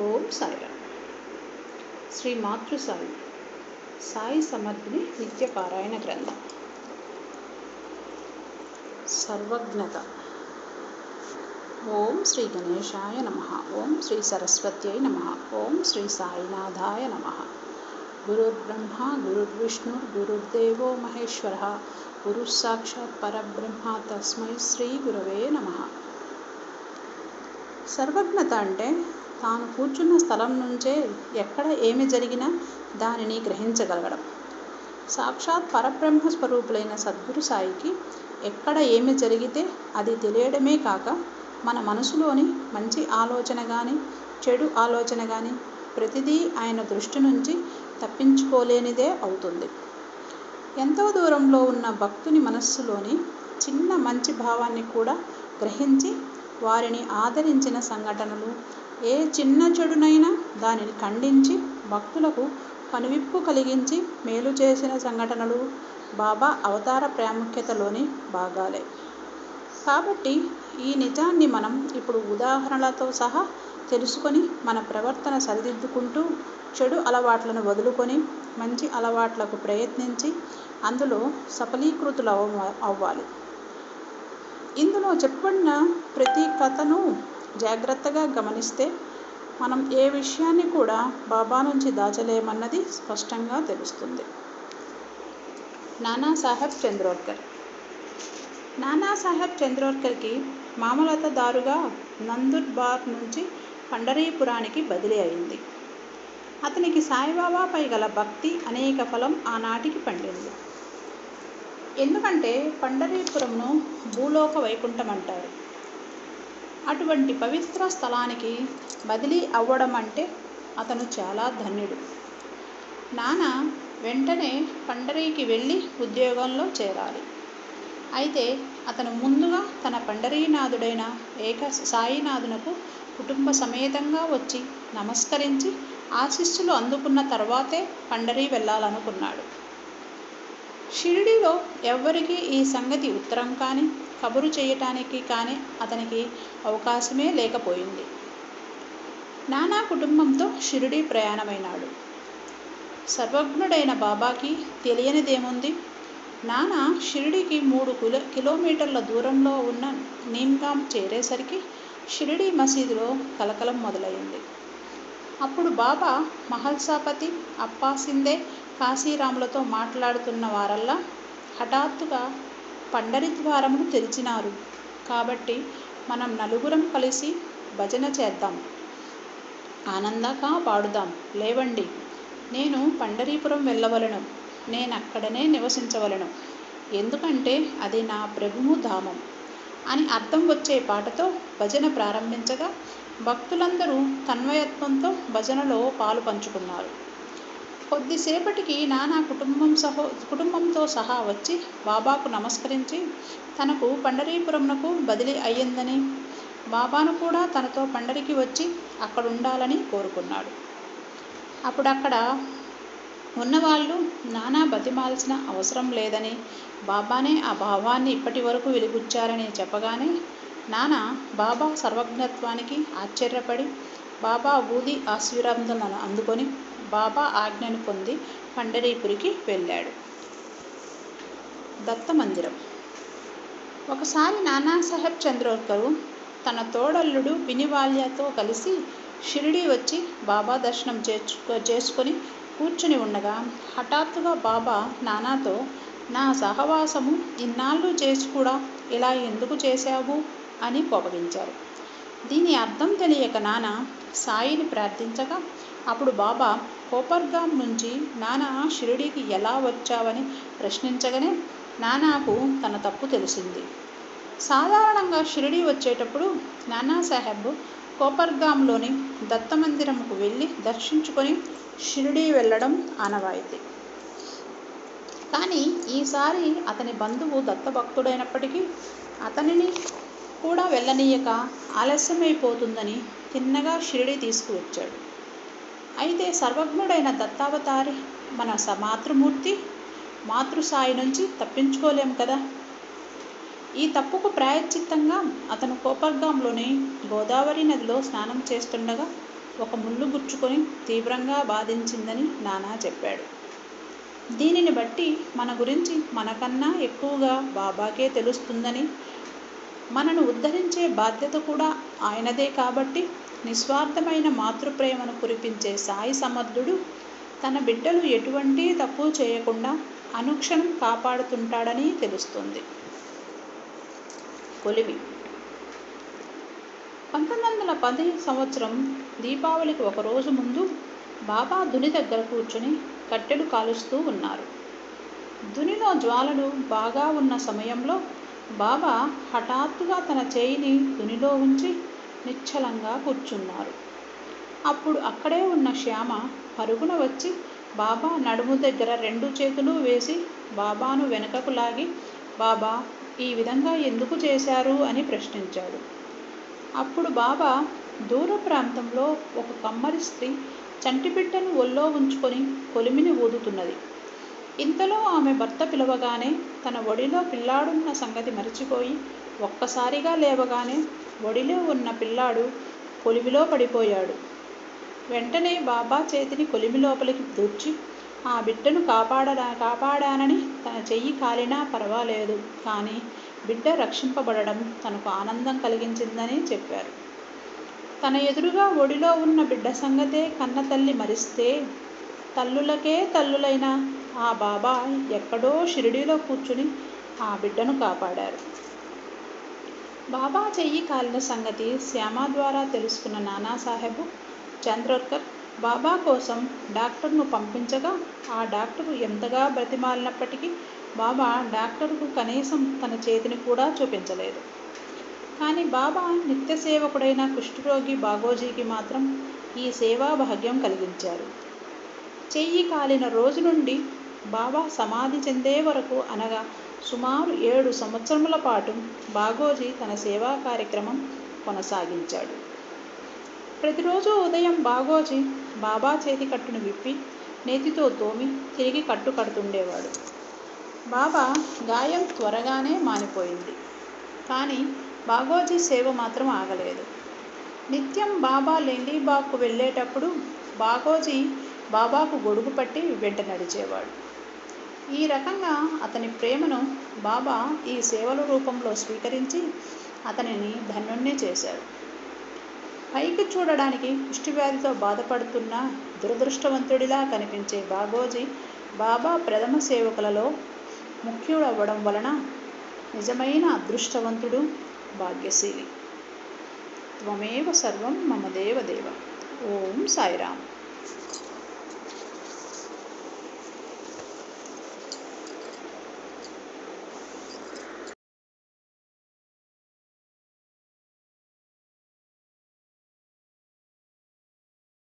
ఓం సాయిరామ్ శ్రీ మాతృ సాయి సాయి సమర్థుని నిత్య పారాయణ గ్రంథం సర్వజ్ఞత ఓం శ్రీ గణేశాయ నమ ఓం శ్రీ సరస్వత్యై నమ ఓం శ్రీ సాయినాథాయ నమ గురుర్బ్రహ్మ గురుర్విష్ణు గురుర్దేవో మహేశ్వర గురు సాక్షాత్ పరబ్రహ్మ తస్మై శ్రీ గురవే నమ సర్వజ్ఞత అంటే తాను కూర్చున్న స్థలం నుంచే ఎక్కడ ఏమి జరిగినా దానిని గ్రహించగలగడం. సాక్షాత్ పరబ్రహ్మ స్వరూపులైన సద్గురు సాయికి ఎక్కడ ఏమి జరిగితే అది తెలియడమే కాక మన మనసులోని మంచి ఆలోచన కానీ చెడు ఆలోచన కానీ ప్రతిదీ ఆయన దృష్టి నుంచి తప్పించుకోలేనిదే అవుతుంది. ఎంతో దూరంలో ఉన్న భక్తుని మనస్సులోని చిన్న మంచి భావాన్ని కూడా గ్రహించి వారిని ఆదరించిన సంఘటనలు ఏ చిన్న చెడునైనా దానిని ఖండించి భక్తులకు కనువిప్పు కలిగించి మేలు చేసిన సంఘటనలు బాబా అవతార ప్రాముఖ్యతలోని భాగాలే. కాబట్టి ఈ నిజాన్ని మనం ఇప్పుడు ఉదాహరణలతో సహా తెలుసుకొని మన ప్రవర్తన సరిదిద్దుకుంటూ చెడు అలవాట్లను వదులుకొని మంచి అలవాట్లకు ప్రయత్నించి అందులో సఫలీకృతులు అవ్వాలి. ఇందులో చెప్పబడిన ప్రతి కథను జాగ్రత్తగా గమనిస్తే మనం ఏ విషయాన్ని కూడా బాబా నుంచి దాచలేమన్నది స్పష్టంగా తెలుస్తుంది. నానాసాహెబ్ చంద్రోర్కర్ నానాసాహెబ్ చంద్రోర్కర్కి మామలతదారుగా నందుర్బార్ నుంచి పండరీపురానికి బదిలీ అయింది. అతనికి సాయిబాబాపై గల భక్తి అనేక ఫలం ఆనాటికి పండింది. ఎందుకంటే పండరీపురంను భూలోక వైకుంఠం అంటారు. అటువంటి పవిత్ర స్థలానికి బదిలీ అవ్వడం అంటే అతను చాలా ధన్యుడు. నాన్న వెంటనే పండరీకి వెళ్ళి ఉద్యోగంలో చేరాలి. అయితే అతను ముందుగా తన పండరీనాథుడైన ఏక సాయినాథునకు కుటుంబ సమేతంగా వచ్చి నమస్కరించి ఆశిస్సులు అందుకున్న తర్వాతే పండరీ వెళ్ళాలనుకున్నాడు. షిరిడిలో ఎవ్వరికీ ఈ సంగతి ఉత్తరం కానీ కబురు చేయటానికి కానీ అతనికి అవకాశమే లేకపోయింది. నానా కుటుంబంతో షిరిడి ప్రయాణమైనాడు. సర్వజ్ఞుడైన బాబాకి తెలియనిదేముంది? నానా షిరిడికి మూడు కిలో కిలోమీటర్ల దూరంలో ఉన్న నీమ్గామ్ చేరేసరికి షిరిడి మసీదులో కలకలం మొదలైంది. అప్పుడు బాబా మహల్సాపతి అప్పాసిందే కాశీరాములతో మాట్లాడుతున్న వారల్లా హఠాత్తుగా పండరి ద్వారమును తెరిచినారు. కాబట్టి మనం నలుగురం కలిసి భజన చేద్దాం. ఆనందంగా పాడుదాం. లేవండి. నేను పండరీపురం వెళ్ళవలను. నేను అక్కడనే నివసించవలను. ఎందుకంటే అది నా ప్రభువు ధామం అని అర్థం వచ్చే పాటతో భజన ప్రారంభించగా భక్తులందరూ తన్వయత్వంతో భజనలో పాలు పంచుకున్నారు. కొద్దిసేపటికి నానా కుటుంబం సహో కుటుంబంతో సహా వచ్చి బాబాకు నమస్కరించి తనకు పండరీపురంనకు బదిలీ అయ్యిందని బాబాను కూడా తనతో పండరికి వచ్చి అక్కడ ఉండాలని కోరుకున్నాడు. అప్పుడక్కడ ఉన్నవాళ్ళు నానా బతిమాల్సిన అవసరం లేదని బాబానే ఆ భావాన్ని ఇప్పటి వరకు వెలిగుచ్చారని చెప్పగానే నానా బాబా సర్వజ్ఞత్వానికి ఆశ్చర్యపడి బాబా బూది ఆశీర్వాదాలను అందుకొని బాబా ఆజ్ఞను పొంది పండరీపురికి వెళ్ళాడు. దత్త మందిరం ఒకసారి నానాసాహెబ్ చంద్రోకరు తన తోడల్లుడు పినివాల్యతో కలిసి షిరిడి వచ్చి బాబా దర్శనం చేర్చుకో చేసుకొని కూర్చుని ఉండగా హఠాత్తుగా బాబా నానాతో నా సహవాసము ఇన్నాళ్ళు చేసి కూడా ఇలా ఎందుకు చేశావు? అని కోపగించారు. దీని అర్థం తెలియక నాన్న సాయిని ప్రార్థించగా అప్పుడు బాబా కోపర్గాం నుంచి నానా షిరిడీకి ఎలా వచ్చావని ప్రశ్నించగానే నానాకు తన తప్పు తెలిసింది. సాధారణంగా షిరిడి వచ్చేటప్పుడు నానాసాహెబ్ కోపర్గాంలోని దత్తమందిరంకు వెళ్ళి దర్శించుకొని షిరిడి వెళ్ళడం ఆనవాయితీ. కానీ ఈసారి అతని బంధువు దత్తభక్తుడైనప్పటికీ అతనిని కూడా వెళ్ళనీయక ఆలస్యమైపోతుందని తిన్నగా షిరిడి తీసుకువచ్చాడు. అయితే సర్వజ్ఞుడైన దత్తావతారి మన సమాతృమూర్తి మాతృసాయి నుంచి తప్పించుకోలేం కదా? ఈ తప్పుకు ప్రాయశ్చిత్తంగా అతను కోపర్గాంలోని గోదావరి నదిలో స్నానం చేస్తుండగా ఒక ముళ్ళు గుచ్చుకొని తీవ్రంగా బాధించిందని నానా చెప్పాడు. దీనిని బట్టి మన గురించి మనకన్నా ఎక్కువగా బాబాకే తెలుస్తుందని మనను ఉద్ధరించే బాధ్యత కూడా ఆయనదే కాబట్టి నిస్వార్థమైన మాతృప్రేమను కురిపించే సాయి సమర్థుడు తన బిడ్డలు ఎటువంటి తప్పు చేయకుండా అనుక్షణం కాపాడుతుంటాడని తెలుస్తుంది. కొలివి పంతొమ్మిది వందల పది సంవత్సరం దీపావళికి ఒకరోజు ముందు బాబా దుని దగ్గర కూర్చుని కట్టెలు కాలుస్తూ ఉన్నారు. దునిలో జ్వాలలు బాగా ఉన్న సమయంలో బాబా హఠాత్తుగా తన చేయిని దునిలో ఉంచి నిశ్చలంగా కూర్చున్నారు. అప్పుడు అక్కడే ఉన్న శ్యామ పరుగున వచ్చి బాబా నడుము దగ్గర రెండు చేతులు వేసి బాబాను వెనుకకు లాగి బాబా ఈ విధంగా ఎందుకు చేశారు? అని ప్రశ్నించాడు. అప్పుడు బాబా దూర ప్రాంతంలో ఒక కమ్మరి స్త్రీ చంటిబిడ్డను ఒళ్ళో ఉంచుకొని కొలిమిని ఊదుతున్నది. ఇంతలో ఆమె భర్త పిలవగానే తన ఒడిలో పిల్లాడున్న సంగతి మరిచిపోయి ఒక్కసారిగా లేవగానే ఒడిలో ఉన్న పిల్లాడు కొలిమిలో పడిపోయాడు. వెంటనే బాబా చేతిని కొలిమి లోపలికి దూర్చి ఆ బిడ్డను కాపాడడా కాపాడానని తన చెయ్యి కాలినా పర్వాలేదు కానీ బిడ్డ రక్షింపబడడం తనకు ఆనందం కలిగించిందని చెప్పారు. తన ఎదురుగా ఒడిలో ఉన్న బిడ్డ సంగతే కన్న తల్లి మరిస్తే తల్లులకే తల్లులైన ఆ బాబా ఎక్కడో షిరిడీలో కూర్చుని ఆ బిడ్డను కాపాడారు. బాబా చెయ్యి కాలిన సంగతి శ్యామ ద్వారా తెలుసుకున్న నానాసాహెబ్ చంద్రోర్కర్ బాబా కోసం డాక్టర్ను పంపించగా ఆ డాక్టరు ఎంతగా బ్రతిమాలినప్పటికీ బాబా డాక్టర్కు కనీసం తన చేతిని కూడా చూపించలేదు. కానీ బాబా నిత్య సేవకుడైన కుష్ఠరోగి బాగోజీకి మాత్రం ఈ సేవా భాగ్యం కలిగించారు. చెయ్యి కాలిన రోజు నుండి బాబా సమాధి చెందే వరకు అనగా సుమారు ఏడు సంవత్సరముల పాటు బాగోజీ తన సేవా కార్యక్రమం కొనసాగించాడు. ప్రతిరోజు ఉదయం బాగోజీ బాబా చేతి కట్టును విప్పి నేతితో తోమి తిరిగి కట్టు కడుతుండేవాడు. బాబా గాయం త్వరగానే మానిపోయింది. కానీ బాగోజీ సేవ మాత్రం ఆగలేదు. నిత్యం బాబా లెండీబాగ్కు వెళ్ళేటప్పుడు బాగోజీ బాబాకు గొడుగు పట్టి వెంట నడిచేవాడు. ఈ రకంగా అతని ప్రేమను బాబా ఈ సేవల రూపంలో స్వీకరించి అతనిని ధన్యుణ్ణి చేశాడు. పైకి చూడడానికి కుష్టివ్యాధితో బాధపడుతున్న దురదృష్టవంతుడిలా కనిపించే బాగోజీ బాబా ప్రథమ సేవకులలో ముఖ్యుడవ్వడం వలన నిజమైన అదృష్టవంతుడు భాగ్యశీలి. త్వమేవ సర్వం మమ దేవదేవ ఓం సాయిరామ్.